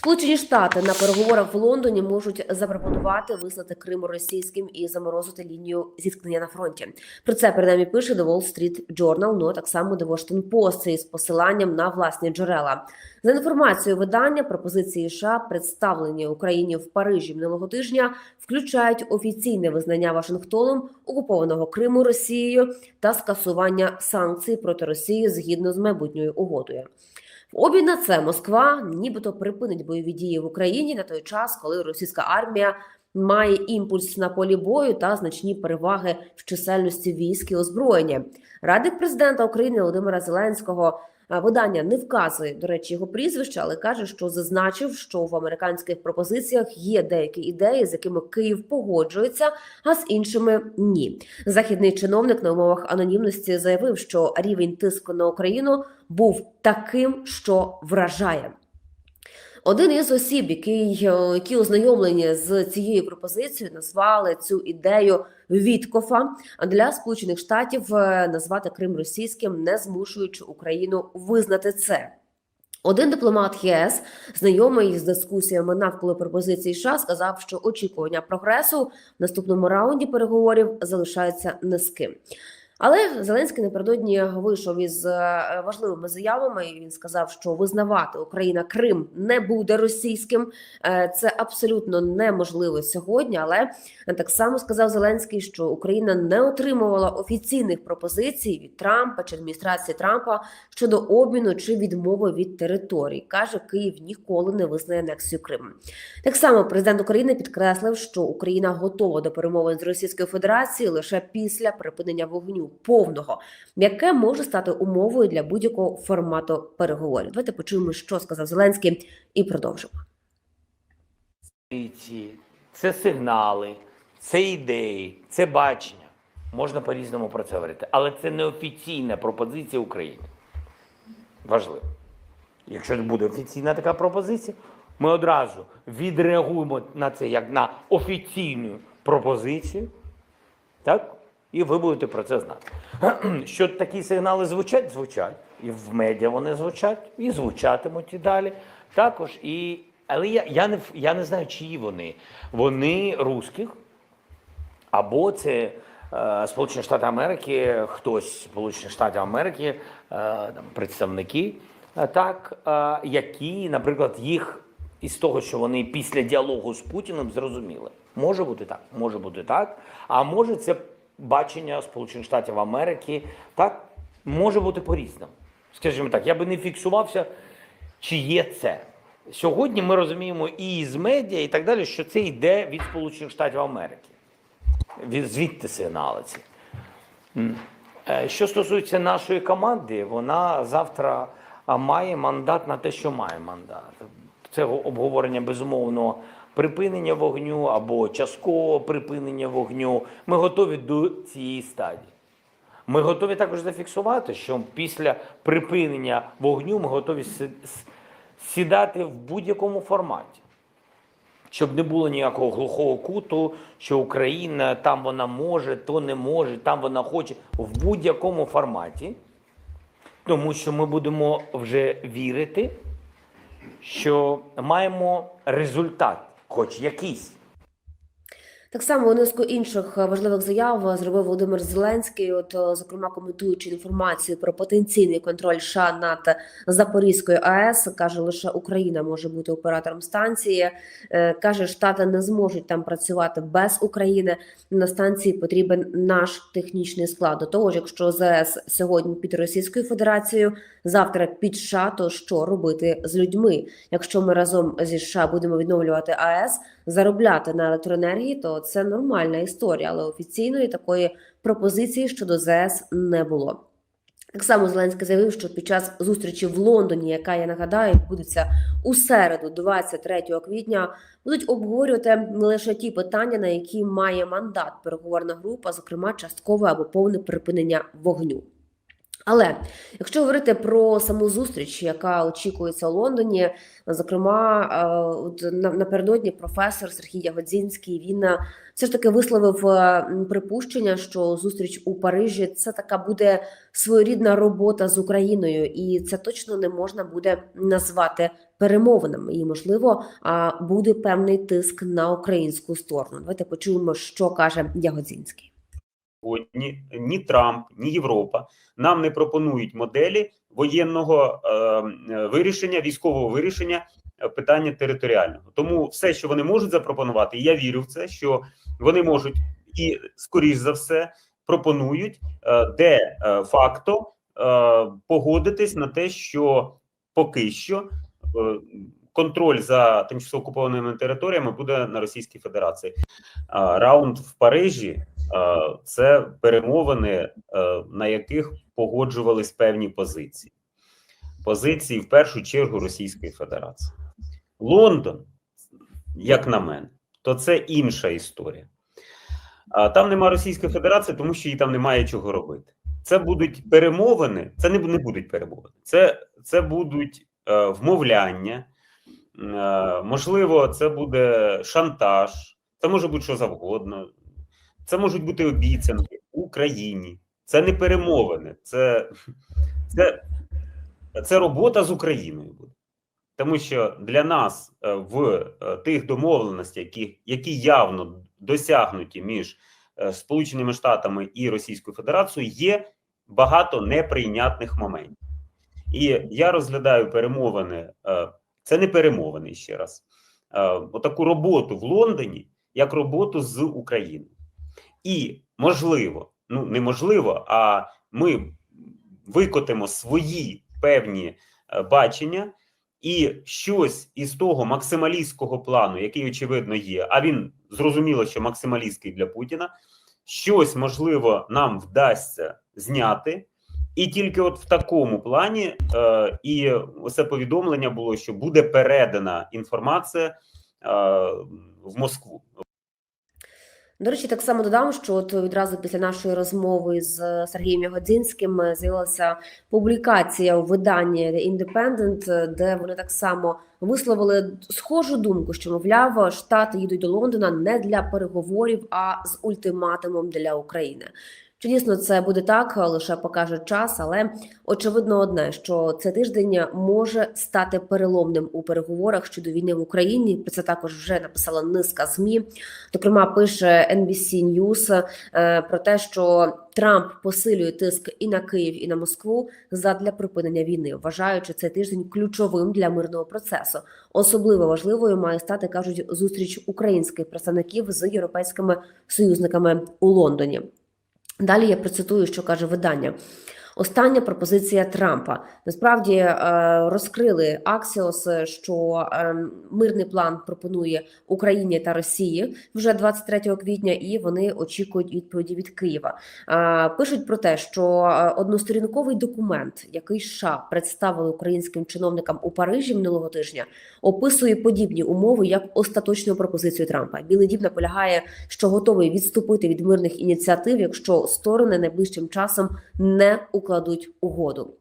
Сполучені Штати на переговорах в Лондоні можуть запропонувати визнати Крим російським і заморозити лінію зіткнення на фронті. Про це принаймні пише The Wall Street Journal, ну а так само The Washington Post із посиланням на власні джерела. За інформацією видання, пропозиції США, представлені Україні в Парижі минулого тижня, включають офіційне визнання Вашингтоном окупованого Криму Росією та скасування санкцій проти Росії згідно з майбутньою угодою. В обмін на це Москва нібито припинить бойові дії в Україні на той час, коли російська армія має імпульс на полі бою та значні переваги в чисельності військ і озброєння. Радник президента України Володимира Зеленського видання не вказує до речі його прізвище, але каже, що зазначив, що в американських пропозиціях є деякі ідеї, з якими Київ погоджується, а з іншими ні. Західний чиновник на умовах анонімності заявив, що рівень тиску на Україну був таким, що вражає. Один із осіб, який, е, які ознайомлені з цією пропозицією, назвали цю ідею Віткофа. Для Сполучених Штатів е, назвати Крим російським, не змушуючи Україну визнати це. Один дипломат ЄС, знайомий з дискусіями навколо пропозиції США, сказав, що очікування прогресу в наступному раунді переговорів залишаються низьким. Але Зеленський напередодні вийшов із е, важливими заявами. і Він сказав, що визнавати Україна Крим не буде російським. Е, Це абсолютно неможливо сьогодні. Але так само сказав Зеленський, що Україна не отримувала офіційних пропозицій від Трампа чи адміністрації Трампа щодо обміну чи відмови від територій. каже Київ ніколи не визнає анексію Криму. Так само президент України підкреслив, що Україна готова до перемовин з Російською Федерацією лише після припинення вогню повного, яке може стати умовою для будь-якого формату переговорів. Давайте почуємо, що сказав Зеленський, і продовжимо. Це сигнали, це ідеї, це бачення. Можна по-різному про це говорити, але це не офіційна пропозиція України. Важливо. Якщо буде офіційна така пропозиція, ми одразу відреагуємо на це як на офіційну пропозицію, так? І ви будете про це знати. Що такі сигнали звучать? Звучать. І в медіа вони звучать, і звучатимуть і далі. Також. І... Але я, я, не, я не знаю, чиї вони. Вони русських, або це е, Сполучені Штати Америки, хтось з Сполучених Штатів Америки, е, представники, е, так, е, які, наприклад, їх із того, що вони після діалогу з Путіним зрозуміли. Може бути так, може бути так. А може це бачення Сполучених Штатів Америки, так, може бути по-різному. Скажімо так, я би не фіксувався, чи є це. Сьогодні ми розуміємо і з медіа, і так далі, що це йде від Сполучених Штатів Америки. Від звідти сигнали ці. Е, Що стосується нашої команди, вона завтра має мандат на те, що має мандат. Це обговорення безумовно припинення вогню або часткового припинення вогню. Ми готові до цієї стадії. Ми готові також зафіксувати, що після припинення вогню ми готові сідати в будь-якому форматі щоб не було ніякого глухого куту, що Україна там вона може, то не може, там вона хоче в будь-якому форматі, тому що ми будемо вже вірити, що маємо результат, хоч якийсь. Так само низку інших е, важливих заяв зробив Володимир Зеленський. От, е, зокрема, коментуючи інформацію про потенційний контроль США над Запорізькою АЕС, каже, лише Україна може бути оператором станції. Е, Каже, штати не зможуть там працювати без України. На станції потрібен наш технічний склад. До того ж, якщо ЗС сьогодні під Російською Федерацією, завтра під США, то що робити з людьми? Якщо ми разом зі США будемо відновлювати АЕС, заробляти на електроенергії, то це нормальна історія, але офіційної такої пропозиції щодо ЗС не було. Так само Зеленський заявив, що під час зустрічі в Лондоні, яка я нагадаю, відбудеться у середу, 23 квітня, будуть обговорювати не лише ті питання, на які має мандат переговорна група, зокрема часткове або повне припинення вогню. Але якщо говорити про саму зустріч, яка очікується у Лондоні, зокрема, е, напередодні професор Сергій Ягодзінський він е, все ж таки висловив е, припущення, що зустріч у Парижі це така буде своєрідна робота з Україною, і це точно не можна буде назвати перемовинами, і можливо а, буде певний тиск на українську сторону. Давайте почуємо, що каже Ягодзінський. Сьогодні ні Трамп, ні Європа нам не пропонують моделі воєнного е, е, вирішення, військового вирішення е, питання територіального. Тому все, що вони можуть запропонувати, і я вірю в це, що вони можуть і скоріш за все пропонують, е, де е, факто е, погодитись на те, що поки що е, контроль за тимчасово окупованими територіями буде на Російській Федерації. А, Раунд в Парижі е, це перемовини, е, на яких погоджувались певні позиції. Позиції в першу чергу Російської Федерації. Лондон, як на мене, то це інша історія. А там нема Російської Федерації, тому що їй там немає чого робити. Це будуть перемовини, це не, не будуть перемовини, це, це будуть е, вмовляння. Е, можливо, це буде шантаж, це може бути що завгодно. Це можуть бути обіцянки Україні. Це не перемовини, це, це, це робота з Україною буде. Тому що для нас е, в е, тих домовленостях, які, які явно досягнуті між е, Сполученими Штатами і Російською Федерацією, є багато неприйнятних моментів. І я розглядаю перемовини, це не перемовини ще раз. Отаку роботу в Лондоні як роботу з Україною. І можливо, ну неможливо, а ми викотимо свої певні е, бачення, і щось із того максималістського плану, який очевидно є, а він зрозуміло, що максималістський для Путіна, щось можливо нам вдасться зняти. І тільки от в такому плані е, і це повідомлення було, що буде передана інформація е, в Москву. До речі, так само додам, що от відразу після нашої розмови з Сергієм Ягодзінським е, з'явилася публікація у виданні The Independent, е, де вони так само висловили схожу думку, що мовляв, штати їдуть до Лондона не для переговорів, а з ультиматумом для України. Чи дійсно це буде так, лише покаже час, але очевидно одне, що цей тиждень може стати переломним у переговорах щодо війни в Україні. Про це також вже написала низка змі. Зокрема, пише NBC News е, про те, що Трамп посилює тиск і на Київ, і на Москву задля припинення війни, вважаючи цей тиждень ключовим для мирного процесу. Особливо важливою має стати кажуть зустріч українських представників з європейськими союзниками у Лондоні. Далі я процитую, що каже видання. Остання пропозиція Трампа насправді е, розкрили Аксіос, що е, мирний план пропонує Україні та Росії вже 23 квітня, і вони очікують відповіді від Києва. Е, Пишуть про те, що односторінковий документ, який США представили українським чиновникам у Парижі минулого тижня, описує подібні умови як остаточну пропозицію Трампа. Білий дім наполягає, що готовий відступити від мирних ініціатив, якщо сторони найближчим часом не укладуть угоду.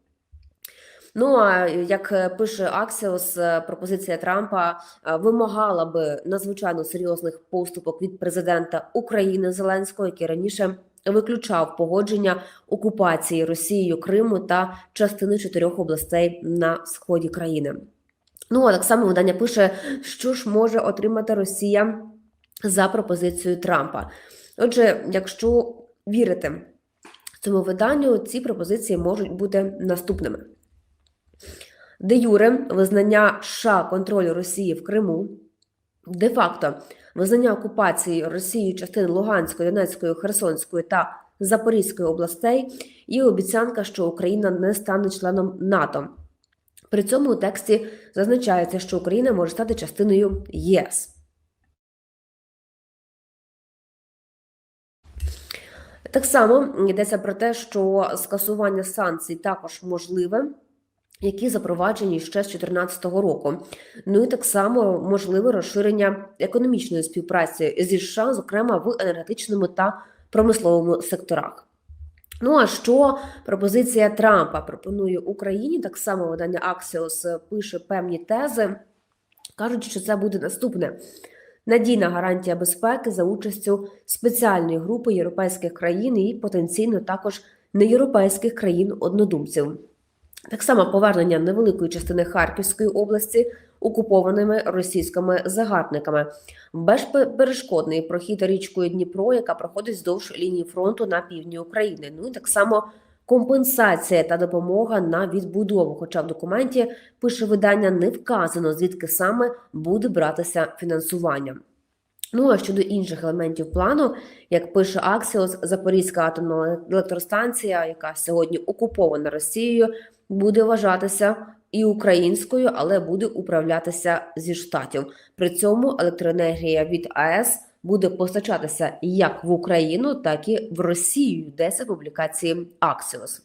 Ну а як е, пише Аксіос, е, пропозиція Трампа е, вимагала би надзвичайно серйозних поступок від президента України Зеленського, який раніше виключав погодження окупації Росією Криму та частини чотирьох областей на сході країни. Ну а так само видання пише, що ж може отримати Росія за пропозицією Трампа. Отже, якщо вірити цьому виданню, ці пропозиції можуть бути наступними. Де юре визнання США контролю Росії в Криму, де-факто визнання окупації Росією частин Луганської, Донецької, Херсонської та Запорізької областей і обіцянка, що Україна не стане членом НАТО. При цьому у тексті зазначається, що Україна може стати частиною ЄС. Так само йдеться про те, що скасування санкцій також можливе, які запроваджені ще з 2014 року. Ну і так само можливе розширення економічної співпраці зі США, зокрема в енергетичному та промисловому секторах. Ну а що пропозиція Трампа пропонує Україні? Так само видання Axios пише певні тези. Кажуть, що це буде наступне. Надійна гарантія безпеки за участю спеціальної групи європейських країн і потенційно також неєвропейських країн однодумців. Так само повернення невеликої частини Харківської області окупованими російськими загарбниками. Безперешкодний прохід річкою Дніпро, яка проходить вздовж лінії фронту на півдні України. Ну і так само компенсація та допомога на відбудову. Хоча в документі пише видання не вказано, звідки саме буде братися фінансування. Ну а щодо інших елементів плану, як пише Аксіос, Запорізька атомна електростанція, яка сьогодні окупована Росією, буде вважатися і українською, але буде управлятися зі штатів. При цьому електроенергія від АЕС буде постачатися як в Україну, так і в Росію. Йдеться публікації Аксіос.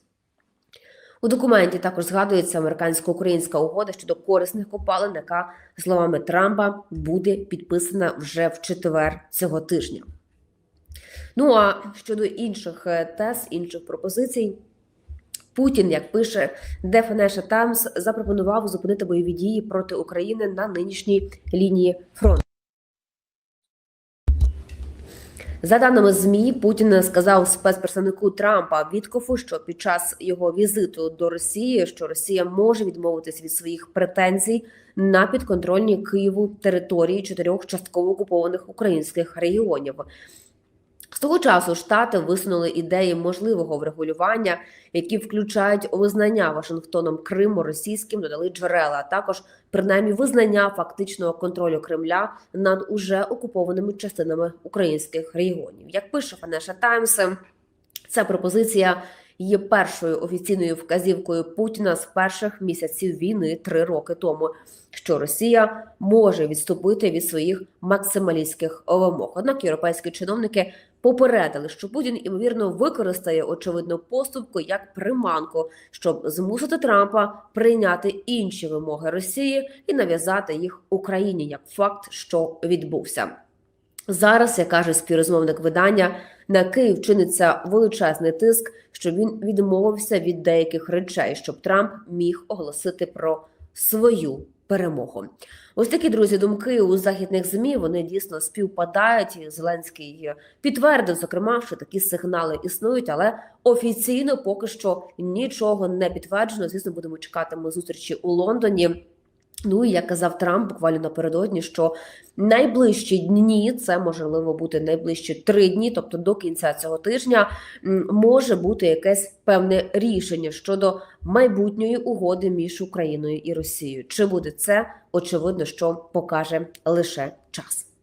У документі також згадується американсько-українська угода щодо корисних копалин, яка, словами Трампа, буде підписана вже в четвер цього тижня. Ну а щодо інших е, тез, інших пропозицій, Путін, як пише The Financial Times, запропонував зупинити бойові дії проти України на нинішній лінії фронту. За даними ЗМІ, Путін сказав спецпредставнику Трампа Віткофу, що під час його візиту до Росії, що Росія може відмовитись від своїх претензій на підконтрольні Києву території чотирьох частково окупованих українських регіонів. З того часу штати висунули ідеї можливого врегулювання, які включають визнання Вашингтоном Криму російським, додали джерела, а також принаймні визнання фактичного контролю Кремля над уже окупованими частинами українських регіонів. Як пише Financial Times, ця пропозиція є першою офіційною вказівкою Путіна з перших місяців війни три роки тому, що Росія може відступити від своїх максималістських вимог. Однак європейські чиновники попередили, що Путін ймовірно використає очевидну поступку як приманку, щоб змусити Трампа прийняти інші вимоги Росії і нав'язати їх Україні як факт, що відбувся. Зараз, як каже співрозмовник видання, на Київ чиниться величезний тиск, щоб він відмовився від деяких речей, щоб Трамп міг оголосити про свою перемогу. Ось такі друзі думки у західних змі вони дійсно співпадають. Зеленський підтвердив, зокрема, що такі сигнали існують, але офіційно поки що нічого не підтверджено. Звісно, будемо чекати ми зустрічі у Лондоні. Ну і як казав Трамп буквально напередодні, що найближчі дні це можливо бути найближчі три дні, тобто до кінця цього тижня, може бути якесь певне рішення щодо майбутньої угоди між Україною і Росією. Чи буде це очевидно, що покаже лише час.